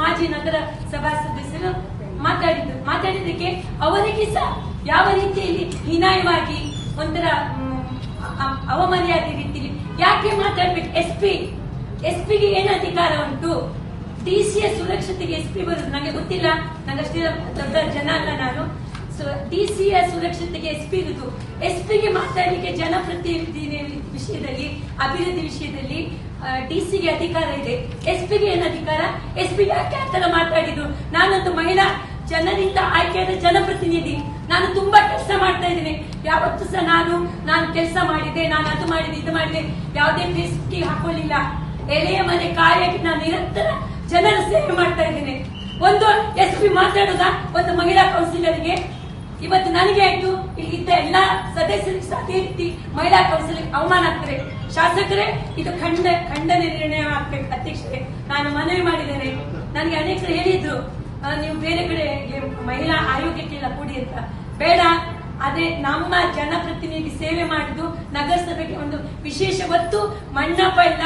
ಮಾಜಿ ನಗರ ಸಭಾ ಸದಸ್ಯರು ಮಾತಾಡಿದ್ರು. ಮಾತಾಡಿದ್ದಕ್ಕೆ ಅವರಿಗೆ ಸಹ ಯಾವ ರೀತಿಯಲ್ಲಿ ಹೀನಾಯವಾಗಿ ಒಂಥರ ಅವಮರ್ಯಾದೆ ರೀತಿಯಲ್ಲಿ ಯಾಕೆ ಮಾತಾಡ್ಬೇಕು? ಎಸ್ ಪಿ, ಎಸ್ ಪಿಗೆ ಏನು ಅಧಿಕಾರ ಉಂಟು? ಡಿ ಸಿಯ ಸುರಕ್ಷತೆಗೆ ಎಸ್ ಪಿ ಬರುದು ನನಗೆ ಗೊತ್ತಿಲ್ಲ. ನಂಗಷ್ಟೇ ದೊಡ್ಡ ಜನ ಅಲ್ಲ ನಾನು. ಸೊ ಡಿ ಸಿಯ ಸುರಕ್ಷತೆಗೆ ಎಸ್ಪಿ ಇರುದು. ಎಸ್ ಪಿಗೆ ಮಾತಾಡಲಿಕ್ಕೆ ಜನಪ್ರತಿನಿಧಿ ವಿಷಯದಲ್ಲಿ, ಅಭಿವೃದ್ಧಿ ವಿಷಯದಲ್ಲಿ ಡಿ ಸಿಗೆ ಅಧಿಕಾರ ಇದೆ. ಎಸ್ ಪಿಗೆ ಏನು ಅಧಿಕಾರ? ಎಸ್ ಪಿ ಯಾಕೆ ಆ ತರ ಮಾತಾಡಿದ್ರು ನಾನೊಂದು ಮಹಿಳಾ ಜನರಿಂದ ಆಯ್ಕೆಯಾದ ಜನಪ್ರತಿನಿಧಿ. ನಾನು ತುಂಬಾ ಕೆಲಸ ಮಾಡ್ತಾ ಇದ್ದೇನೆ. ಯಾವತ್ತೂ ಸಹ ನಾನು ನಾನು ಕೆಲಸ ಮಾಡಿದೆ ನಾನು ಅದು ಮಾಡಿದೆ, ಇದು ಮಾಡಿದೆ. ಯಾವುದೇ ಫೇಸ್ಬುಕ್ ಹಾಕೊಳ್ಳಿಲ್ಲ. ಎಲೆಯ ಮನೆ ಕಾರ್ಯಕ್ಕೆ ನಾನು ನಿರಂತರ ಜನರ ಸೇವೆ ಮಾಡ್ತಾ ಇದ್ದೇನೆ. ಒಂದು ಎಸ್ ಪಿ ಮಾತಾಡೋದ? ಒಂದು ಮಹಿಳಾ ಕೌನ್ಸಿಲರ್ಗೆ? ಇವತ್ತು ನನಗೆ ಆಯ್ತು. ಇಲ್ಲಿ ಇದ್ದ ಎಲ್ಲಾ ಸದಸ್ಯರಿಗೆ ಅದೇ ರೀತಿ ಮಹಿಳಾ ಕೌನ್ಸಿಲ್ ಅವಮಾನ ಆಗ್ತಾರೆ. ಶಾಸಕರೇ, ಇದು ಖಂಡ ಖಂಡನೆ ನಿರ್ಣಯ ಆಗ್ಬೇಕು. ಅಧ್ಯಕ್ಷರೇ, ನಾನು ಮನವಿ ಮಾಡಿದ್ದೇನೆ. ನನಗೆ ಅನೇಕರು ಹೇಳಿದ್ರು ನೀವು ಬೇರೆ ಕಡೆ ಮಹಿಳಾ ಆಯೋಗಕ್ಕೆಲ್ಲ ಕೂಡಿ ಅಂತ. ಬೇಡ ಅದೇ ನಮ್ಮ ಜನಪ್ರತಿನಿಧಿ ಸೇವೆ ಮಾಡಿದ್ದು ನಗರಸಭೆಗೆ ಒಂದು ವಿಶೇಷ ಒತ್ತು. ಮಣ್ಣಪ್ಪ ಎಲ್ಲ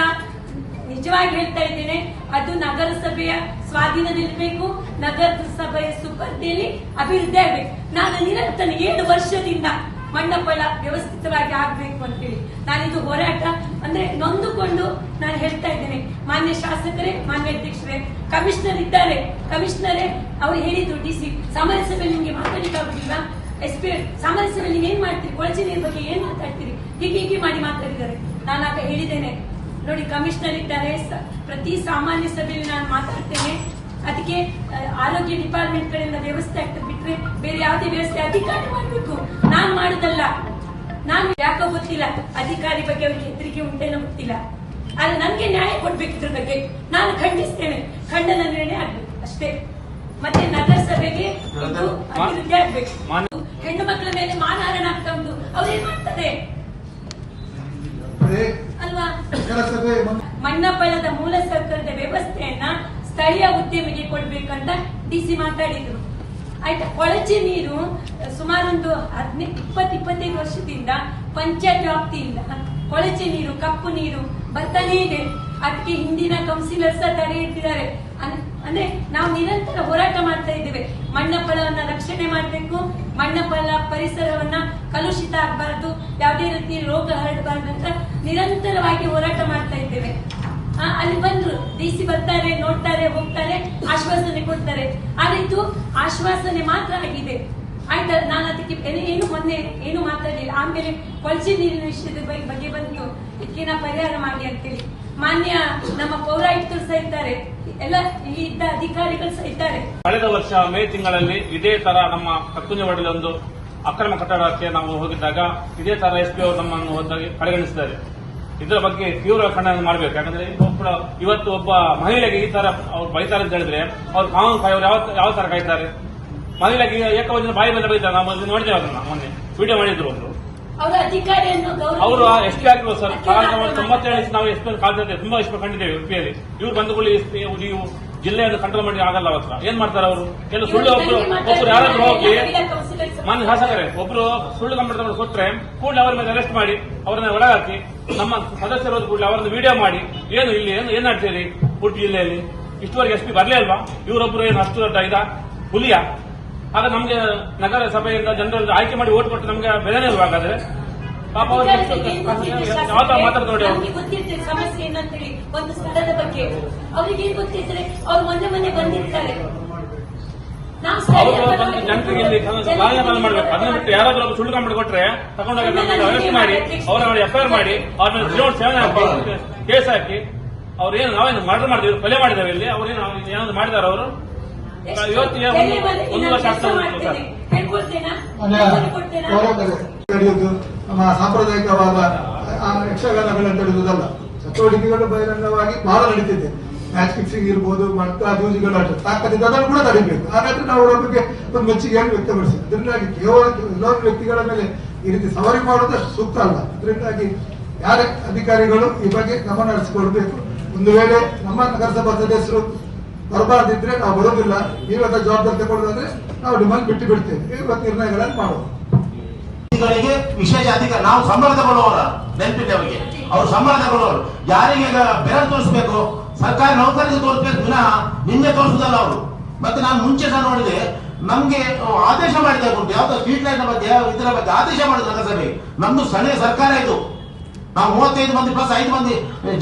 ನಿಜವಾಗಿ ಹೇಳ್ತಾ ಇದ್ದೇನೆ. ಅದು ನಗರಸಭೆಯ ಸ್ವಾಧೀನದಲ್ಲಿರಬೇಕು. ನಗರಸಭೆಯ ಸುಪರ್ದಿಯಲ್ಲಿ ಅಭಿವೃದ್ಧಿ ಆಗಬೇಕು. ನಾನು ನಿರಂತರ ಏಳು ವರ್ಷದಿಂದ ಮಂಡಪಳ ವ್ಯವಸ್ಥಿತವಾಗಿ ಆಗ್ಬೇಕು ಅಂತೇಳಿ. ನಾನಿದು ಹೋರಾಟ ಅಂದ್ರೆ ನೊಂದುಕೊಂಡು ನಾನು ಹೇಳ್ತಾ ಇದ್ದೇನೆ. ಮಾನ್ಯ ಶಾಸಕರೇ, ಮಾನ್ಯ ಅಧ್ಯಕ್ಷರೇ, ಕಮಿಷನರ್ ಇದ್ದಾರೆ. ಕಮಿಷನರೇ, ಅವರು ಹೇಳಿದ್ರು ಡಿ ಸಿ. ಸಾಮಾನ್ಯ ಸಭೆಯಲ್ಲಿ ನಿಮ್ಗೆ ಮಾತಾಡಲಿಕ್ಕಾಗುದಿಲ್ಲ ಎಸ್ ಪಿ ಸಾಮಾನ್ಯ ಸಭೆಯಲ್ಲಿ ಏನ್ ಮಾಡ್ತೀರಿ? ಕೊಳಚೆ ನೀರ್ ಬಗ್ಗೆ ಏನ್ ಮಾತಾಡ್ತೀರಿ? ಹೀಗೆ ಹೀಗೆ ಮಾಡಿ ಮಾತಾಡಿದ್ದಾರೆ. ನಾನು ಆಗ ಹೇಳಿದ್ದೇನೆ. ನೋಡಿ, ಕಮಿಷನರ್ ಇದ್ದಾರೆ. ಪ್ರತಿ ಸಾಮಾನ್ಯ ಸಭೆಯಲ್ಲಿ ನಾನು ಮಾತಾಡ್ತೇನೆ. ಅದಕ್ಕೆ ಆರೋಗ್ಯ ಡಿಪಾರ್ಟ್ಮೆಂಟ್ ಕಡೆಯಿಂದ ವ್ಯವಸ್ಥೆ ಆಗ್ತದೆ. ಬಿಟ್ರೆ ಬೇರೆ ಯಾವುದೇ ವ್ಯವಸ್ಥೆ ಅಧಿಕಾರಿ ಮಾಡಬೇಕು. ನಾನ್ ಮಾಡುದಲ್ಲ. ನಾನು ಯಾಕೋ ಗೊತ್ತಿಲ್ಲ. ಅಧಿಕಾರಿ ಬಗ್ಗೆ ಅವ್ರಿಗೆ ಹೆದರಿಕೆ ಉಂಟೇನೋ ಗೊತ್ತಿಲ್ಲ. ಆದ್ರೆ ನನ್ಗೆ ನ್ಯಾಯ ಕೊಡ್ಬೇಕು ಇದ್ರ ಬಗ್ಗೆ. ನಾನು ಖಂಡಿಸ್ತೇನೆ. ಖಂಡನ ನಿರ್ಣಯ ಆಗ್ಬೇಕು. ಅಷ್ಟೇ. ಮತ್ತೆ ನಗರಸಭೆಗೆ ಇದು ಅಭಿವೃದ್ಧಿ ಆಗ್ಬೇಕು. ಹೆಣ್ಣು ಮಕ್ಕಳ ಮೇಲೆ ಮಾನಹಾರಣ ಆಗ್ತಾ ಉಂಟು. ಅವ್ರೇನ್ ಮಾಡ್ತದೆ ಅಲ್ವಾ? ಮಣ್ಣಪಳ್ಳದ ಮೂಲ ಸೌಕರ್ಯದ ವ್ಯವಸ್ಥೆಯನ್ನ ಸ್ಥಳೀಯ ಉದ್ಯಮಿಗೆ ಕೊಡ್ಬೇಕಂತ ಡಿ ಸಿ ಮಾತಾಡಿದ್ರು. ಆಯ್ತಾ, ಕೊಳಚೆ ನೀರು ಸುಮಾರೊಂದು ಹದಿನೈದು ಇಪ್ಪತ್ತು ಇಪ್ಪತ್ತೈದು ವರ್ಷದಿಂದ ಪಂಚಾಯತ್ ವ್ಯಾಪ್ತಿಯಿಂದ ಕೊಳಚೆ ನೀರು, ಕಪ್ಪು ನೀರು ಬರ್ತಾನೇ ಇದೆ. ಅದಕ್ಕೆ ಹಿಂದಿನ ಕೌನ್ಸಿಲರ್ ಸಹ ತಡೆ ಇಟ್ಟಿದ್ದಾರೆ. ಅಂದ್ರೆ ನಾವು ನಿರಂತರ ಹೋರಾಟ ಮಾಡ್ತಾ ಇದ್ದೇವೆ. ಮಣ್ಣಪ್ಪಳವನ್ನ ರಕ್ಷಣೆ ಮಾಡಬೇಕು, ಮಣ್ಣಪ್ಪಳ ಪರಿಸರವನ್ನ ಕಲುಷಿತ ಆಗಬಾರದು, ಯಾವುದೇ ರೀತಿ ರೋಗ ಹರಡಬಾರದು ಅಂತ ನಿರಂತರವಾಗಿ ಹೋರಾಟ ಮಾಡ್ತಾ ಇದ್ದೇವೆ. ಅಲ್ಲಿ ಬಂದ್ರು. ಡಿ ಸಿ ಬರ್ತಾರೆ, ನೋಡ್ತಾರೆ, ಹೋಗ್ತಾರೆ, ಆಶ್ವಾಸನೆ ಕೊಡ್ತಾರೆ. ಆ ಆಶ್ವಾಸನೆ ಮಾತ್ರ ಆಗಿದೆ. ಆಯ್ತಾ, ನಾನು ಅದಕ್ಕೆ ಏನು- ಮೊನ್ನೆ ಏನು ಮಾತಾಡಲಿಲ್ಲ. ಆಮೇಲೆ ಕೊಳಚೆ ನೀರಿನ ವಿಷಯದ ಬಗ್ಗೆ- ಬಂತು. ಇದಕ್ಕೆ ನಾ ಪರಿಹಾರ ಮಾಡಿ ಅಂತೇಳಿ. ಮಾನ್ಯ ನಮ್ಮ ಪೌರಾಯುಕ್ತರು ಸಹ ಇದ್ದಾರೆ. ಎಲ್ಲ ಇಲ್ಲಿ ಇದ್ದ ಅಧಿಕಾರಿಗಳು ಸಹ ಇದ್ದಾರೆ. ಕಳೆದ ವರ್ಷ ಮೇ ತಿಂಗಳಲ್ಲಿ ಇದೇ ತರ ನಮ್ಮ ಕಕ್ಕುಂಜವಾಡಲ್ಲಿ ಒಂದು ಅಕ್ರಮ ಕಟ್ಟಡಕ್ಕೆ ನಾವು ಹೋಗಿದ್ದಾಗ ಇದೇ ತರ ಎಸ್ಪಿ ಅವರು ನಮ್ಮನ್ನು ಕಡೆಗಣಿಸಿದ್ದಾರೆ. ಇದರ ಬಗ್ಗೆ ತೀವ್ರ ಖಂಡನೆ ಮಾಡಬೇಕು. ಯಾಕಂದ್ರೆ ಒಬ್ಬ ಇವತ್ತು ಒಬ್ಬ ಮಹಿಳೆಗೆ ಈ ತರ ಅವ್ರು ಬೈತಾರೆ ಅಂತ ಹೇಳಿದ್ರೆ ಅವ್ರು ಕಾನೂನು ಕಾಯೋರು ಯಾವ ಯಾವ ತರ ಕಾಯ್ತಾರೆ? ಮಹಿಳೆಗೆ ಏಕವಚನ ಬಾಯಿ ಮೇಲೆ ಬೈತಾರೆ. ನಾವು ಮೊನ್ನೆ ನೋಡಿದ್ದೇವೆ ಅದನ್ನ ಮೊನ್ನೆ. ವಿಡಿಯೋ ಮಾಡಿದ್ರು ಅವರು. ಅವರ ಪಿ ಆಗಿರುವ ಸರ್. ತೊಂಬತ್ತೇಳು ನಾವು ಎಷ್ಟು ಕಾಲದಲ್ಲಿ ತುಂಬಾ ಎಷ್ಟು ಕಂಡಿದ್ದೇವೆ ಉಡುಪಿಯಲ್ಲಿ ಇವ್ರು ಬಂದುಕೊಳ್ಳಿ ನೀವು ಜಿಲ್ಲೆಯನ್ನು ಕಂಟ್ರೋಲ್ ಮಾಡಿ ಆಗಲ್ಲ ಅವತ್ರ ಏನ್ ಮಾಡ್ತಾರೆ ಅವರು? ಕೆಲವು ಸುಳ್ಳು ಒಬ್ರು ಒಬ್ರು ಯಾರಾದ್ರೂ ಹೋಗಿ ಮಾನ್ಯ ಶಾಸಕರೇ ಒಬ್ರು ಸುಳ್ಳು ಕಂಪ್ಲೇಂಟ್ ಕೊಟ್ರೆ ಕೂಡಲೇ ಅವರ ಮೇಲೆ ಅರೆಸ್ಟ್ ಮಾಡಿ ಅವರನ್ನ ಒಳಗಾಕಿ ನಮ್ಮ ಸದಸ್ಯರು ಕೂಡಲೇ ಅವರನ್ನು ವಿಡಿಯೋ ಮಾಡಿ ಏನು ಇಲ್ಲಿ ಏನು ಏನ್ ಮಾಡ್ತೀರಿ ಉಡುಪಿ ಜಿಲ್ಲೆಯಲ್ಲಿ? ಇಷ್ಟುವರೆಗೆ ಎಸ್ ಪಿ ಬರಲೇ ಅಲ್ವಾ? ಇವರೊಬ್ರು ಏನು ಅಷ್ಟು ದೊಡ್ಡ ಇದ? ಹುಲಿಯ? ಆಗ ನಮ್ಗೆ ನಗರ ಸಭೆಯಿಂದ ಜನರಲ್ಲಿ ಆಯ್ಕೆ ಮಾಡಿ ಓಟ್ ಕೊಟ್ಟು ನಮ್ಗೆ ಬೆಲೆನೇ ಇಲ್ವಾ ಹಾಗಾದ್ರೆ? ಪಾಪ ಅವರು ಯಾವ ಮಾತಾಡ್ತಾ ನೋಡಿ ಗೊತ್ತಿರ್ತದೆ ಸಮಸ್ಯೆ ಏನಂತೇಳಿ ಒಂದು ಸ್ಥಳದ ಬಗ್ಗೆ. ಅವರಿಗೆ ಏನ್ ಗೊತ್ತಿದ್ರೆ ಅವ್ರು ಮೊನ್ನೆ ಮೊನ್ನೆ ಬಂದಿರ್ತಾರೆ ನಾವು ಅವರು ಸ್ಥಳೀಯ ಬಂದು ಪರವಾಗಿ ಜನರಿಗೆ ಇಲ್ಲಿ ಮಾಡ್ಬೇಕು. ಅದನ್ನ ಬಿಟ್ಟು ಯಾರಾದ್ರೂ ಒಬ್ಬ ಸುಳ್ಳು ಕೊಟ್ರೆ ತಗೊಂಡೋಗಿ ನಮ್ಮನ್ನ ಅರೆಸ್ಟ್ ಮಾಡಿ ಅವ್ರ ಮೇಲೆ ಎಫ್ಐಆರ್ ಮಾಡಿ ಅವ್ರ ಮೇಲೆ ಜೀವನ ಸೇವನೆ ಹಾಕಿ ಕೇಸ್ ಹಾಕಿ ಅವ್ರೇನು ನಾವೇನು ಮರ್ಡರ್ ಮಾಡಿದ್ವಿ ಕೊಲೆ ಮಾಡಿದ್ದೇವೆ ಇಲ್ಲಿ ಅವ್ರೇನು ಏನಾದ್ರು ಮಾಡಿದಾರ ಅವರು? ಇವತ್ತಿಗೆ ಒಂದು ವರ್ಷ ಆಗ್ತಾ ನಡೆಯುವುದು ನಮ್ಮ ಸಾಂಪ್ರದಾಯಿಕವಾದ ಯಕ್ಷಗಾನಗಳನ್ನು ಚಟುವಟಿಕೆಗಳು ಬಹಿರಂಗವಾಗಿ ಬಹಳ ನಡೀತಿದೆ. ಮ್ಯಾಚ್ ಫಿಕ್ಸಿಂಗ್ ಇರ್ಬೋದು ಮಟ್ಟ ಜೂಜಿಗಳ ತಾಕತ್ತಿದೆ ಅದನ್ನು ಕೂಡ ತಡಿಬೇಕು. ಹಾಗಾದ್ರೆ ನಾವು ಅವರ ಬಗ್ಗೆ ಒಂದು ಮೆಚ್ಚುಗೆಯನ್ನು ವ್ಯಕ್ತಪಡಿಸಿ ಅದರಿಂದಾಗಿ ಕೇವಲ ಇನ್ನೊಂದು ವ್ಯಕ್ತಿಗಳ ಮೇಲೆ ಈ ರೀತಿ ಸವಾರಿ ಅಷ್ಟು ಸೂಕ್ತ ಅಲ್ಲ. ಅದರಿಂದಾಗಿ ಯಾರ ಅಧಿಕಾರಿಗಳು ಈ ಬಗ್ಗೆ ಗಮನ ಹರಿಸಿಕೊಳ್ಬೇಕು. ಒಂದು ವೇಳೆ ನಮ್ಮ ನಗರಸಭಾ ಸದಸ್ಯರು ಬರಬಾರ್ದಿದ್ರೆ ನಾವು ಬರೋದಿಲ್ಲ ನೀವತ್ತ ಜವಾಬ್ದಾರಿ ತಗೊಳ್ಳೋದಾದ್ರೆ ನಾವು ನಿಮ್ಮಲ್ಲಿ ಬಿಟ್ಟು ಬಿಡ್ತೇವೆ. ಇವತ್ತು ನಿರ್ಣಯಗಳನ್ನು ಮಾಡೋದು. ವಿಶೇಷ ಅಧಿಕಾರ ನಾವು ಸಂಬಳ ತಗೊಳ್ಳುವವರ ನೆನಪಿದೆ ಅವರಿಗೆ. ಅವ್ರು ಸಂಬಳ ತಗೊಳ್ಳೋರು. ಯಾರಿಗೆ ಈಗ ಬೆರಳು ತೋರಿಸ್ಬೇಕು? ಸರ್ಕಾರಿ ನೌಕರಿಗೆ ತೋರಿಸ್ಬೇಕು, ದಿನ ನಿನ್ನೆ ತೋರಿಸುದಲ್ಲ ಅವರು. ಮತ್ತೆ ನಾನು ಮುಂಚೆ ಸಹ ನೋಡಿದೆ, ನಮ್ಗೆ ಆದೇಶ ಮಾಡಿದೆ ಉಂಟು ಯಾವ್ದು ಸ್ಟ್ರೀಟ್ ಲೈಟ್ ಬಗ್ಗೆ ಇದರ ಬಗ್ಗೆ ಆದೇಶ ಮಾಡಿದ್ರು ನಗರಸಭೆ. ನಮ್ದು ಸಣ್ಣ ಸರ್ಕಾರ ಇದು. ನಾವು ಮೂವತ್ತೈದು ಮಂದಿ ಪ್ಲಸ್ ಐದು ಮಂದಿ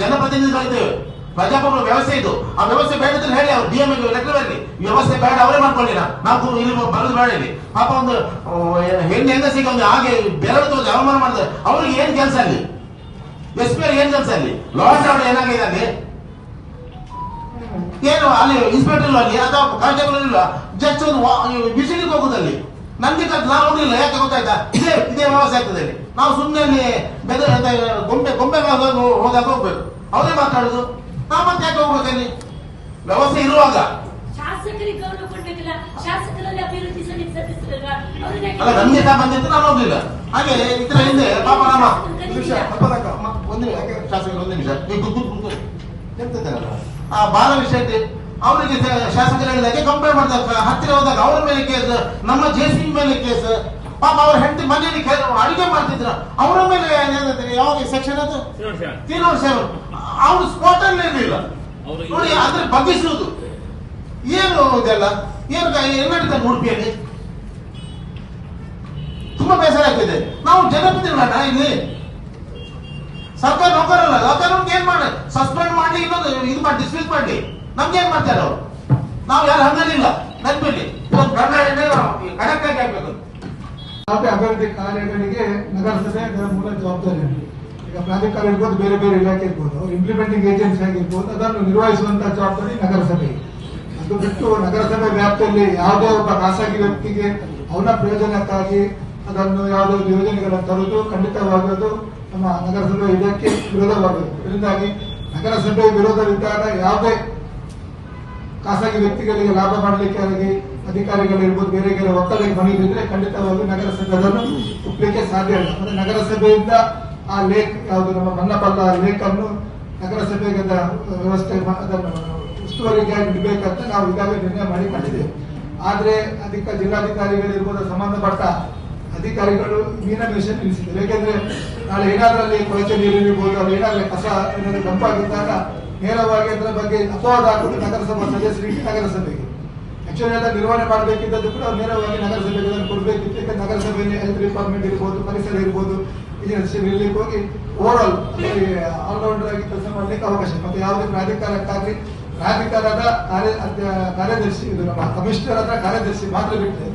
ಜನಪ್ರತಿನಿಧಿಗಳಿದ್ದೇವೆ. ಪ್ರಜಾಪ್ರಭುತ್ವ ವ್ಯವಸ್ಥೆ ಇದು. ಆ ವ್ಯವಸ್ಥೆ ಬೇಡ ಅಂತ ಹೇಳಿ ಅವ್ರು ಡಿಎಂ ಲೆಕ್ಕ ಬರಲಿ ವ್ಯವಸ್ಥೆ ಬೇಡ ಅವರೇ ಮಾಡ್ಕೊಳ್ಳಿ ನಾವು ಇಲ್ಲಿ ಬರೋದು ಬೇಡ ಪಾಪ ಒಂದು ಹೆಣ್ಣು ಹೆಂಗಸಿಗೆ ಒಂದು ಹಾಗೆ ಬೆರಳು ತೋರಿಸಿ ಅವಮಾನ ಮಾಡಿದ್ರೆ ಅವ್ರಿಗೆ ಏನ್ ಕೆಲಸ ಅಲ್ಲಿ? ಎಸ್ ಪಿ ಏನ್ ಕೆಲಸ ಅಲ್ಲಿ? ಲಾಸ್ ಆರ್ಡರ್ ಏನಾಗಿದೆ ಅಲ್ಲಿ ಏನು ಅಲ್ಲಿ ಇನ್ಸ್ಪೆಕ್ಟರ್ ಅಲ್ಲಿ ಅಥವಾ ಕಾನ್ಸ್ಟೇಬಲ್ ಇಲ್ಲ ಜಸ್ಟ್ ಒಂದು ಬಿಸಿಲಿಗೆ ಹೋಗುದಲ್ಲಿ. ನನ್ಗೆ ನಾವು ಹೋಗ್ಲಿಲ್ಲ ಯಾಕೆ ಗೊತ್ತಾಯ್ತಾ? ಇದೇ ಇದೇ ವ್ಯವಸ್ಥೆ ಆಗ್ತದೆ ಇಲ್ಲಿ ನಾವು ಸುಮ್ಮನೆ ಅಲ್ಲಿ ಬೆದ ಅಂತ ಗೊಂಬೆ ಗೊಂಬೆ ಹೋದಾಗ ಹೋಗ್ಬೇಕು. ಅವರೇ ಮಾತಾಡುದು. ನಾವು ಮತ್ತೆ ಯಾಕೆ ಹೋಗ್ಬೇಕು ಅಲ್ಲಿ? ವ್ಯವಸ್ಥೆ ಇರುವಾಗ. ಅಲ್ಲ ನಮ್ಗೆ ಸಹ ಬಂದಿತ್ತು ನಾನು ಹೋಗ್ಲಿಲ್ಲ ಹಾಗೆ ಇದರ ಹಿಂದೆ ಪಾಪ ನಮ್ಮ ಒಂದು ಶಾಸಕರು ಒಂದು ನಿಮಿಷ. ನೀವು ಆ ಬಾಲ ವಿಷಯಕ್ಕೆ ಅವರಿಗೆ ಶಾಸಕರ ಹೇಳಿದಾಗೆ ಕಂಪೇರ್ ಮಾಡಿದಾಗ ಹತ್ತಿರ ಹೋದಾಗ ಅವರ ಮೇಲೆ ಕೇಸ್ ನಮ್ಮ ಜೆ ಸಿ ಮೇಲೆ ಕೇಸ್. ಪಾಪ ಅವ್ರ ಹೆಂಡತಿ ಮನೆಯಲ್ಲಿ ಅಡುಗೆ ಮಾಡ್ತಿದ್ರ ಅವರ ಮೇಲೆ ಯಾವಾಗ ಸೆಕ್ಷನ್ ಅದು? ತೀರ್ಮಾನ ಸೆವೆನ್ ಅವ್ರು ಸ್ಪಾಟ್ ಅಲ್ಲಿ ಇರಲಿಲ್ಲ. ನೋಡಿ ಅದ್ರ ಬಗ್ಗಿಸುವುದು. ಏನು ಇದೆಲ್ಲ? ಏನು ಏನ್ ನಡೀತದೆ ಉಡುಪಿಯಲ್ಲಿ? ತುಂಬಾ ಬೇಸರ ಆಗ್ತಿದೆ. ನಾವು ಜನಪ್ರತಿನಿಧಿಗಳನ್ನ ಇಲ್ಲಿ. ಸರ್ಕಾರ ನೌಕರಲ್ಲ ಸರ್ಕಾರ ನಮ್ಗೆ ಏನ್ ಮಾಡಿ ಸಸ್ಪೆಂಡ್ ಮಾಡಿ ಇನ್ನೊಂದು, ಇದು ಮಾಡಿ ಡಿಸ್ಮಿಸ್ ಮಾಡಿ. ನಮ್ಗೆ ಏನ್ ಮಾಡ್ತಾರೆ ಅವರು? ನಾವು ಯಾರು ಹಂಗಲಿಲ್ಲ. ನೆನಪಿಲ್ಲಿ ಅಭಿವೃದ್ಧಿ ಕಾರ್ಯಗಳಿಗೆ ನಗರಸಭೆ ಅದರ ಮೂಲ ಜವಾಬ್ದಾರಿ. ಈಗ ಪ್ರಾಧಿಕಾರ ಇರ್ಬೋದು, ಬೇರೆ ಬೇರೆ ಇಲಾಖೆ ಇರ್ಬೋದು ಇಂಪ್ಲಿಮೆಂಟಿಂಗ್ ಏಜೆನ್ಸಿ ಆಗಿರ್ಬೋದು, ಅದನ್ನು ನಿರ್ವಹಿಸುವಂತ ಜವಾಬ್ದಾರಿ ನಗರಸಭೆ. ಅದು ಬಿಟ್ಟು ನಗರಸಭೆ ವ್ಯಾಪ್ತಿಯಲ್ಲಿ ಯಾವುದೇ ಒಬ್ಬ ಖಾಸಗಿ ವ್ಯಕ್ತಿಗೆ ಅವನ ಪ್ರಯೋಜನಕ್ಕಾಗಿ ಅದನ್ನು ಯಾವುದೋ ಯೋಜನೆಗಳನ್ನು ತರುವುದು ಖಂಡಿತವಾಗಿ ಅದು ನಮ್ಮ ನಗರಸಭೆ ಇದಕ್ಕೆ ವಿರೋಧವಾಗಬೇಕು ಇದರಿಂದಾಗಿ ನಗರಸಭೆ ವಿರೋಧವಿದ್ದಾಗ ಯಾವುದೇ ಖಾಸಗಿ ವ್ಯಕ್ತಿಗಳಿಗೆ ಲಾಭ ಮಾಡಲಿಕ್ಕೆ ಆಗಿ ಅಧಿಕಾರಿಗಳಿರ್ಬೋದು, ಬೇರೆ ಬೇರೆ ಒತ್ತಡಕ್ಕೆ ಮನೆ ಬಿದ್ದರೆ ಖಂಡಿತವಾಗಿ ನಗರಸಭೆ ಅದನ್ನು ಒಪ್ಪಲಿಕ್ಕೆ ಸಾಧ್ಯ ಇಲ್ಲ. ಮತ್ತೆ ನಗರಸಭೆಯಿಂದ ಆ ಲೇಕ್, ಯಾವುದು ನಮ್ಮ ಮನ್ನಪಲ್ಲ ಲೇಕ್ ಅನ್ನು ನಗರಸಭೆಗೆ ವ್ಯವಸ್ಥೆ ಅದನ್ನು ಉಸ್ತುವಾರಿಗಾಗಿ ಇಡಬೇಕಂತ ನಾವು ಈಗಾಗಲೇ ನಿರ್ಣಯ ಮಾಡಿ ಮಾಡಿದ್ದೇವೆ ಆದ್ರೆ ಅದಕ್ಕೆ ಜಿಲ್ಲಾಧಿಕಾರಿಗಳಿರ್ಬೋದು, ಸಂಬಂಧಪಟ್ಟ ಅಧಿಕಾರಿಗಳು ಮೀನಮೇಷ ನಿಲ್ಲಿಸಿದ್ದಾರೆ ಯಾಕೆಂದ್ರೆ ನಾಳೆ ಏನಾದ್ರೂ ಅಲ್ಲಿ ಕೊಳಚೆ ನೀರು ಇರ್ಬೋದು ಅಲ್ಲಿ ಏನಾದ್ರೂ ಕಸ ಏನಾದ್ರೂ ಡಂಪಾಗಿದ್ದಾಗ ನೇರವಾಗಿ ಅದರ ಬಗ್ಗೆ ಅಪವಾದ ಹಾಕುವುದು ನಗರಸಭಾ ಸದಸ್ಯರಿಗೆ ನಗರಸಭೆಗೆ. ಆಕ್ಚುಲಿ ಅದನ್ನ ನಿರ್ವಹಣೆ ಮಾಡಬೇಕಿದ್ದದ್ದು ಕೂಡ ಅವ್ರು ನೇರವಾಗಿ ನಗರಸಭೆಗೆ ಅದನ್ನು ಕೊಡಬೇಕಿತ್ತು. ಯಾಕಂದ್ರೆ ನಗರಸಭೆಯಲ್ಲಿ ಹೆಲ್ತ್ ಡಿಪಾರ್ಟ್ಮೆಂಟ್ ಇರ್ಬೋದು, ಪರಿಸರ ಇರ್ಬೋದು ಇರ್ಲಿಕ್ಕೆ ಹೋಗಿ ಓವರ್ ಆಲ್ ಆಲ್ರೌಂಡರ್ ಆಗಿ ಕೆಲಸ ಮಾಡಲಿಕ್ಕೆ ಅವಕಾಶ. ಮತ್ತೆ ಯಾವುದೇ ಪ್ರಾಧಿಕಾರಕ್ಕಾಗಿ ಪ್ರಾಧಿಕಾರದ ಕಾರ್ಯ ಕಾರ್ಯದರ್ಶಿ ಇದು ನಮ್ಮ ಕಮಿಷನರ್ ಹತ್ರ ಕಾರ್ಯದರ್ಶಿ ಮಾತ್ರ ಬಿಟ್ಟರೆ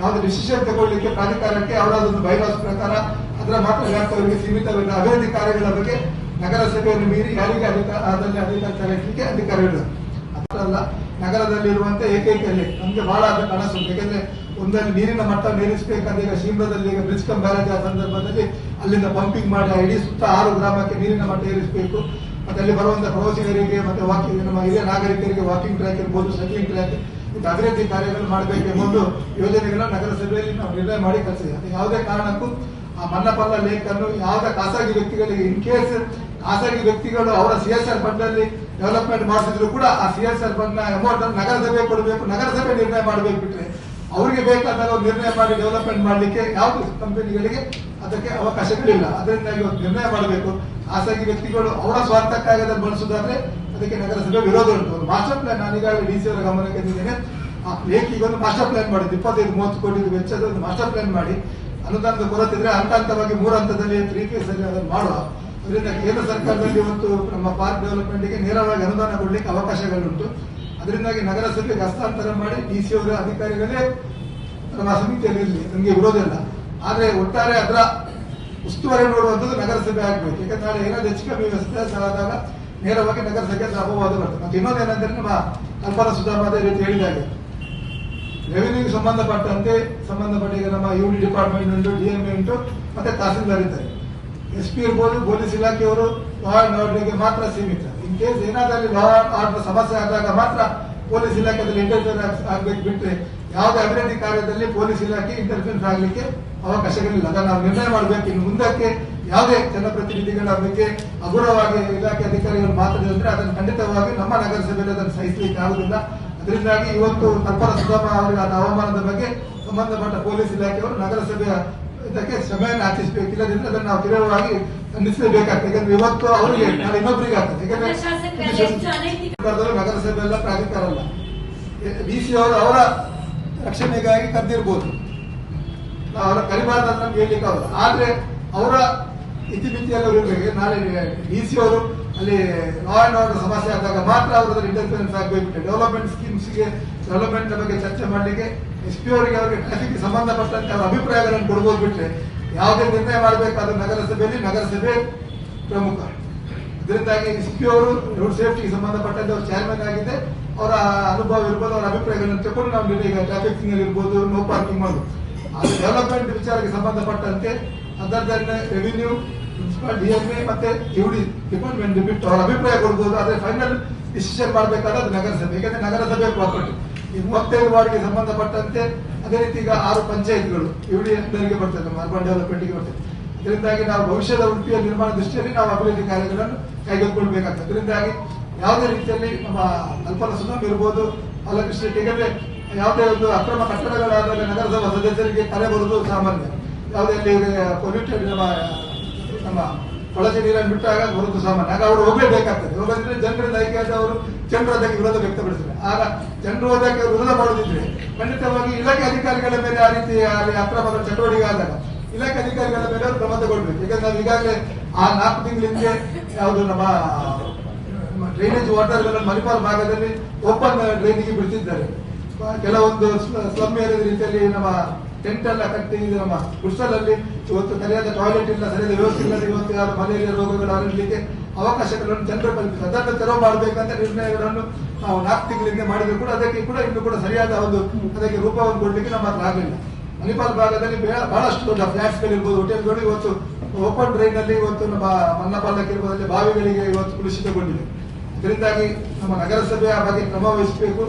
ಯಾವುದೇ ಡಿಸಿಷನ್ ತಗೊಳ್ಳಿಕ್ಕೆ ಪ್ರಾಧಿಕಾರಕ್ಕೆ ಯಾವ್ದಾದ್ರು ಬೈಲಾಸ್ ಪ್ರಕಾರ ಅದರ ಮಾತ್ರ ವ್ಯಾಪ್ತವರಿಗೆ ಸೀಮಿತವಿಲ್ಲ ಅಭಿವೃದ್ಧಿ ಕಾರ್ಯಗಳ ಬಗ್ಗೆ ನಗರಸಭೆಯನ್ನು ಮೀರಿ ಯಾರಿಗೆ ಅಧಿಕಾರ ಅದರಲ್ಲಿ ಅಧಿಕಾರ ಚಲಾಯಿಸಲಿಕ್ಕೆ ಅಧಿಕಾರಗಳು. ಅದರಲ್ಲ ನಗರದಲ್ಲಿರುವಂತೆ ಏಕೈಕ ನಮಗೆ ಬಹಳ ಕನಸು. ಯಾಕಂದ್ರೆ ಒಂದಲ್ಲಿ ನೀರಿನ ಮಟ್ಟ ಮೇಲಿಸಬೇಕಾದ್ರೆ ಈಗ ಶೀಮ್ರದಲ್ಲಿ ಈಗ ಬ್ರಿಡ್ಜ್ ಕಮ್ ಬ್ಯಾರೇಜ್ ಆ ಸಂದರ್ಭದಲ್ಲಿ ಅಲ್ಲಿಂದ ಪಂಪಿಂಗ್ ಮಾಡಿ ಇಡೀ ಸುತ್ತ ಆರು ಗ್ರಾಮಕ್ಕೆ ನೀರಿನ ಮಟ್ಟ ಏರಿಸಬೇಕು. ಮತ್ತೆ ಅಲ್ಲಿ ಬರುವಂತಹ ಪ್ರವಾಸಿಗರಿಗೆ ಮತ್ತೆ ವಾಕಿಂಗ್ ನಮ್ಮ ಹಿರಿಯ ನಾಗರಿಕರಿಗೆ ವಾಕಿಂಗ್ ಟ್ರ್ಯಾಕ್ ಇರ್ಬೋದು ಸೈಕ್ಲಿಂಗ್ ಟ್ರ್ಯಾಕ್ ಇಂಥ ಕಾರ್ಯಗಳು ಮಾಡಬೇಕೆಂಬುದು ಯೋಜನೆಗಳ ನಗರಸಭೆಯಲ್ಲಿ ನಾವು ನಿರ್ಣಯ ಮಾಡಿ ಕಳಿಸಿದೆ ಯಾವುದೇ ಕಾರಣಕ್ಕೂ ಆ ಮನ್ನಪಲ್ಲ ಲೇಕ್ ಅನ್ನು ಯಾವುದೇ ಖಾಸಗಿ ವ್ಯಕ್ತಿಗಳಿಗೆ ಇನ್ ಕೇಸ್ ಖಾಸಗಿ ವ್ಯಕ್ತಿಗಳು ಅವರ ಸಿ ಎಸ್ ಆರ್ ಫಂಡ್ ಅಲ್ಲಿ ಡೆವಲಪ್ಮೆಂಟ್ ಮಾಡಿಸಿದ್ರು ಕೂಡ ಆ ಸಿ ಎಸ್ ಆರ್ ಫಂಡ್ನ ಅಮೌಂಟ್ ಅನ್ನು ನಗರಸಭೆ ಕೊಡಬೇಕು ನಗರಸಭೆ ನಿರ್ಣಯ ಮಾಡಬೇಕು ಬಿಟ್ರೆ ಅವರಿಗೆ ಬೇಕಾದ ಒಂದು ನಿರ್ಣಯ ಮಾಡಿ ಡೆವಲಪ್ಮೆಂಟ್ ಮಾಡಲಿಕ್ಕೆ ಯಾವುದು ಕಂಪನಿಗಳಿಗೆ ಅದಕ್ಕೆ ಅವಕಾಶಗಳಿಲ್ಲ. ಅದರಿಂದ ಇವತ್ತು ನಿರ್ಣಯ ಮಾಡಬೇಕು. ಖಾಸಗಿ ವ್ಯಕ್ತಿಗಳು ಅವರ ಸ್ವಾರ್ಥಕ್ಕಾಗಿ ಅದನ್ನು ಬಳಸುವುದಾದ್ರೆ ಅದಕ್ಕೆ ನಗರಸಭೆ ವಿರೋಧ ಉಂಟು. ಮಾಸ್ಟರ್ ಪ್ಲಾನ್ ನಾನೀಗಾಗಲೇ ಡಿ ಸಿ ಅವರ ಗಮನಕ್ಕೆ ತಂದಿದ್ದೇನೆ. ಒಂದು ಮಾಸ್ಟರ್ ಪ್ಲಾನ್ ಮಾಡಿದ್ದು, ಇಪ್ಪತ್ತೈದು, ಮೂವತ್ತು ಕೋಟಿ ವೆಚ್ಚದ ಒಂದು ಮಾಸ್ಟರ್ ಪ್ಲಾನ್ ಮಾಡಿ, ಅನುದಾನದ ಕೊರತೆ ಇದ್ರೆ ಹಂತ ಹಂತವಾಗಿ ಮೂರು ಹಂತದಲ್ಲಿ ತ್ರೀ ಫೇಸ್ ಅಲ್ಲಿ ಅದನ್ನು ಮಾಡುವ. ಅದರಿಂದ ಕೇಂದ್ರ ಸರ್ಕಾರದಲ್ಲಿ ಇವತ್ತು ನಮ್ಮ ಪಾರ್ಕ್ ಡೆವಲಪ್ಮೆಂಟ್ಗೆ ನೇರವಾಗಿ ಅನುದಾನ ಕೊಡ್ಲಿಕ್ಕೆ ಅವಕಾಶಗಳುಂಟು. ಅದರಿಂದಾಗಿ ನಗರಸಭೆಗೆ ಹಸ್ತಾಂತರ ಮಾಡಿ ಡಿ ಸಿ ಅವರ ಅಧಿಕಾರಿಗಳೇ ನಮ್ಮ ಸಮಿತಿಯಲ್ಲಿ ಇರಲಿ. ನಮಗೆ ವಿರೋಧ ಇಲ್ಲ. ಆದ್ರೆ ಒಟ್ಟಾರೆ ಅದರ ಉಸ್ತುವಾರಿ ನೋಡುವಂಥದ್ದು ನಗರಸಭೆ ಆಗಬೇಕು. ಯಾಕಂದ್ರೆ ನಾಳೆ ಏನಾದ್ರು ಹೆಚ್ಚು ಕಮ್ಮಿ ವ್ಯವಸ್ಥೆ ಆದಾಗ ನೇರವಾಗಿ ನಗರ ಅದು ಅಪವಾದ ಬರ್ತದೆ. ಮತ್ತೆ ಇನ್ನೊಂದು ಏನಂದ್ರೆ ಕಲ್ಪನಾ ಸುಧಾಮ ಅದೇ ರೀತಿ ಹೇಳಿದಾಗೆ ರೆವಿನ್ಯೂಗೆ ಸಂಬಂಧಪಟ್ಟಂತೆ ಸಂಬಂಧಪಟ್ಟ ಈಗ ನಮ್ಮ ಯು ಡಿ ಡಿಪಾರ್ಟ್ಮೆಂಟ್ ಉಂಟು ಡಿ ಎಂ ಉಂಟು, ಮತ್ತೆ ತಹಸೀಲ್ದಾರ್ ಇದ್ದಾರೆ. ಎಸ್ ಪಿ ಇರ್ಬೋದು, ಪೊಲೀಸ್ ಇಲಾಖೆಯವರು ಲಾ ಅಂಡ್ ಮಾತ್ರ ಸೀಮಿತ. ಇನ್ ಕೇಸ್ ಏನಾದ್ರೂ ಲಾ ಆರ್ಡರ್ ಸಮಸ್ಯೆ ಆದಾಗ ಮಾತ್ರ ಪೊಲೀಸ್ ಇಲಾಖೆಯಲ್ಲಿ ಇಂಟರ್ಫಿಯರ್ ಆಗ್ಬೇಕು ಬಿಟ್ಟರೆ ಯಾವುದೇ ಅಭಿವೃದ್ಧಿ ಕಾರ್ಯದಲ್ಲಿ ಪೊಲೀಸ್ ಇಲಾಖೆ ಇಂಟರ್ಫಿಯರ್ ಆಗಲಿಕ್ಕೆ ಅವಕಾಶಗಳಿಲ್ಲ. ಅದನ್ನು ನಾವು ನಿರ್ಣಯ ಮಾಡಬೇಕು. ಇನ್ನು ಮುಂದಕ್ಕೆ ಯಾವುದೇ ಜನಪ್ರತಿನಿಧಿಗಳ ಬಗ್ಗೆ ಅಗುರವಾಗಿ ಇಲಾಖೆ ಅಧಿಕಾರಿಗಳು ಮಾತಾಡಿದ್ರೆ ಅದನ್ನು ಖಂಡಿತವಾಗಿ ನಮ್ಮ ನಗರಸಭೆಯಲ್ಲಿ ಅದನ್ನು ಸಹಿಸಲಿಕ್ಕೆ ಆಗುದಿಲ್ಲ. ಅದರಿಂದಾಗಿ ಇವತ್ತು ತಪ್ಪರ ಸುಧಾಮ ಅವರಿಗೆ ಆದ ಅವಮಾನದ ಬಗ್ಗೆ ಸಂಬಂಧಪಟ್ಟ ಪೊಲೀಸ್ ಇಲಾಖೆಯವರು ನಗರಸಭೆಯ ಇದಕ್ಕೆ ಕ್ಷಮೆಯನ್ನು ಆಚರಿಸಬೇಕಿಲ್ಲ ಅದರಿಂದ ಅದನ್ನು ನಾವು ತೀವ್ರವಾಗಿ ಖಂಡಿಸಲೇಬೇಕಾಗ್ತದೆ. ಯಾಕಂದ್ರೆ ಇವತ್ತು ಅವರಿಗೆ ನಾಳೆ ಇನ್ನೊಬ್ಬರಿಗೆ ಆಗ್ತದೆ. ಯಾಕಂದ್ರೆ ನಗರಸಭೆ ಎಲ್ಲ ಪ್ರಾಧಿಕಾರ ಅಲ್ಲ. ಡಿ ಸಿ ಅವರು ಅವರ ರಕ್ಷಣೆಗಾಗಿ ಕರೆದಿರ್ಬೋದು. ಅವರ ಕರಿಬಾರ್ದು ಅಂತ ನಮ್ಗೆ ಹೇಳಲಿಕ್ಕೆ ಆದ್ರೆ ಅವರ ಇತಿಮಿತಿಯಲ್ಲಿ ಇರ್ಬೇಕು ನಾಳೆ ಡಿ ಸಿ ಅವರು, ಅಲ್ಲಿ ಲಾ ಅಂಡ್ ಆರ್ಡರ್ ಸಮಸ್ಯೆ ಆದಾಗ ಮಾತ್ರ ಅವರದ್ರಲ್ಲಿ ಇಂಟರ್ಫಿಯನ್ಸ್ ಆಗಬೇಕು ಡೆವಲಪ್ಮೆಂಟ್ ಸ್ಕೀಮ್ಸ್ಗೆ ಡೆವಲಪ್ಮೆಂಟ್ ಬಗ್ಗೆ ಚರ್ಚೆ ಮಾಡಲಿಕ್ಕೆ ಎಸ್ ಪಿ ಅವರಿಗೆ ಅವರಿಗೆ ಟ್ರಾಫಿಕ್ಗೆ ಸಂಬಂಧಪಟ್ಟಂತೆ ಅವರ ಅಭಿಪ್ರಾಯಗಳನ್ನು ಕೊಡ್ಬೋದು ಬಿಟ್ಟರೆ ಯಾವುದೇ ನಿರ್ಣಯ ಮಾಡಬೇಕಾದ್ರೆ ನಗರಸಭೆಯಲ್ಲಿ ನಗರಸಭೆ ಪ್ರಮುಖ. ಇದರಿಂದಾಗಿ ಎಸ್ ಪಿ ಅವರು ರೋಡ್ ಸೇಫ್ಟಿಗೆ ಸಂಬಂಧಪಟ್ಟಂತೆ ಅವರು ಚೇರ್ಮನ್ ಆಗಿದೆ ಅವರ ಅನುಭವ ಇರ್ಬೋದು, ಅವರ ಅಭಿಪ್ರಾಯಗಳನ್ನು ತಗೊಂಡು ನಾವು ಈಗ ಟ್ರಾಫಿಕ್ ಸಿಗ್ನಲ್ ಇರ್ಬೋದು ನೋ ಪಾರ್ಕಿಂಗ್ ಮಾಡೋದು. ಅದು ಡೆವಲಪ್ಮೆಂಟ್ ವಿಚಾರಕ್ಕೆ ಸಂಬಂಧಪಟ್ಟಂತೆ ಅದರ ರೆವಿನ್ಯೂ ಮುನ್ಸಿಪಲ್ ಎ ಮತ್ತೆ ಯುಡಿ ಡಿಪಾರ್ಟ್ಮೆಂಟ್ ಬಿಟ್ಟು ಅವರ ಅಭಿಪ್ರಾಯ ಕೊಡ್ಬೋದು ಆದ್ರೆ ಫೈನಲ್ ಡಿಸಿಷನ್ ಮಾಡಬೇಕಾದ್ರೆ ನಗರಸಭೆ. ಯಾಕಂದ್ರೆ ನಗರಸಭೆ ಪ್ರಾಪರ್ಟಿ ಈ ಮೂವತ್ತೈದು ವಾರ್ಡ್ಗೆ ಸಂಬಂಧಪಟ್ಟಂತೆ ಅದೇ ರೀತಿ ಈಗ ಆರು ಪಂಚಾಯತ್ಗಳು ಯುಡಿ ಎಲ್ಲರಿಗೆ ಬರ್ತದೆ ನಮ್ಮ ಅರ್ಬನ್ ಡೆವಲಪ್ಮೆಂಟ್ಗೆ ಬರ್ತದೆ. ಇದರಿಂದಾಗಿ ನಾವು ಭವಿಷ್ಯದ ಉಡುಪಿಯ ನಿರ್ಮಾಣ ದೃಷ್ಟಿಯಲ್ಲಿ ನಾವು ಅಭಿವೃದ್ಧಿ ಕಾರ್ಯಗಳನ್ನು ಕೈಗೆತ್ತಿಕೊಳ್ಬೇಕಾಗ್ತದೆ. ಇದರಿಂದಾಗಿ ಯಾವುದೇ ರೀತಿಯಲ್ಲಿ ನಮ್ಮ ಕಲ್ಪನಾ ಸುಧಾಮ್ ಇರ್ಬೋದು ಅಲ್ಲಕೃಷ್ಣ ಯಾಕಂದ್ರೆ ಯಾವುದೇ ಒಂದು ಅಕ್ರಮ ಕಟ್ಟಡಗಳಾದಾಗ ನಗರಸಭಾ ಸದಸ್ಯರಿಗೆ ಕರೆ ಬರುವುದು ಸಾಮಾನ್ಯ. ಯಾವುದೇ ಪೊಲ್ಯೂಟೆಡ್ ನಮ್ಮ ನಮ್ಮ ಕೊಳಚೆ ನೀರನ್ನು ಬಿಟ್ಟಾಗ ಬರುವುದು ಸಾಮಾನ್ಯ. ಆಗ ಅವರು ಹೋಗಲೇಬೇಕಾಗ್ತದೆ ಹೋಗದಿದ್ರೆ ಜನರಿಂದ ಆಯ್ಕೆಯಾದವರು ಜನರು ಅದಕ್ಕೆ ವಿರೋಧ ವ್ಯಕ್ತಪಡಿಸಿದ್ದಾರೆ ಆಗ ಜನರು ಅದಕ್ಕೆ ವಿರೋಧ ಮಾಡುದಿದ್ರೆ ಖಂಡಿತವಾಗಿ ಇಲಾಖೆ ಅಧಿಕಾರಿಗಳ ಮೇಲೆ ಆ ರೀತಿ ಅಲ್ಲಿ ಅಕ್ರಮದ ಚಟುವಟಿಕೆ ಆದಾಗ ಇಲಾಖೆ ಅಧಿಕಾರಿಗಳ ಮೇಲೆ ಅವರು ಕ್ರಮ ತಗೊಳ್ಬೇಕು. ಯಾಕಂದ್ರೆ ನಾವು ಈಗಾಗಲೇ ಆ ನಾಲ್ಕು ತಿಂಗಳ ಹಿಂದೆ ಯಾವುದು ನಮ್ಮ ಡ್ರೈನೇಜ್ ವಾಟರ್ ಮಣಿಪಾಲ್ ಭಾಗದಲ್ಲಿ ಓಪನ್ ಡ್ರೈನಿಗೆ ಬಿಡ್ತಿದ್ದಾರೆ. ಕೆಲವೊಂದು ಸ್ಲಮ್ ಏರಿಯಾದ ರೀತಿಯಲ್ಲಿ ನಮ್ಮ ಟೆಂಟ್ ಎಲ್ಲ ಕಟ್ಟಿ ಇದು ನಮ್ಮ ಗುಡ್ಸಲಲ್ಲಿ ಇವತ್ತು ಸರಿಯಾದ ಟಾಯ್ಲೆಟ್ ಇಲ್ಲ, ಸರಿಯಾದ ವ್ಯವಸ್ಥೆ ಇಲ್ಲ ಇವತ್ತು ಯಾರು ಮಲೇರಿಯಾ ರೋಗಗಳು ಹರಡಲಿಕ್ಕೆ ಅವಕಾಶಗಳನ್ನು ಜನರು ಕಲ್ಪಿಸಿ ಅದನ್ನು ತೆರವು ಮಾಡಬೇಕಂತ ನಿರ್ಣಯಗಳನ್ನು ನಾವು ನಾಲ್ಕು ತಿಂಗಳಿಂದ ಮಾಡಿದ್ರು ಕೂಡ ಅದಕ್ಕೆ ಕೂಡ ಇನ್ನು ಕೂಡ ಸರಿಯಾದ ಒಂದು ಅದಕ್ಕೆ ರೂಪವನ್ನು ಕೊಡಲಿಕ್ಕೆ ನಮ್ಮ ಹತ್ರ ಆಗಲಿಲ್ಲ. ಮಣಿಪಾಲ್ ಭಾಗದಲ್ಲಿ ಬಹಳಷ್ಟು ದೊಡ್ಡ ಫ್ಲಾಟ್ಸ್ ಗಳಿರ್ಬೋದು ಹೋಟೆಲ್ಗಳು ಇವತ್ತು ಓಪನ್ ಡ್ರೈನ್ ಅಲ್ಲಿ ಇವತ್ತು ನಮ್ಮ ಮನ್ನಪಾಲಕ್ಕೆ ಇರ್ಬೋದು, ಅಲ್ಲಿ ಬಾವಿಗಳಿಗೆ ಇವತ್ತು ಕುಲುಷಿತಗೊಂಡಿದೆ ಇದರಿಂದಾಗಿ ನಮ್ಮ ನಗರಸಭೆ ಆ ಬಗ್ಗೆ ಕ್ರಮ ವಹಿಸಬೇಕು.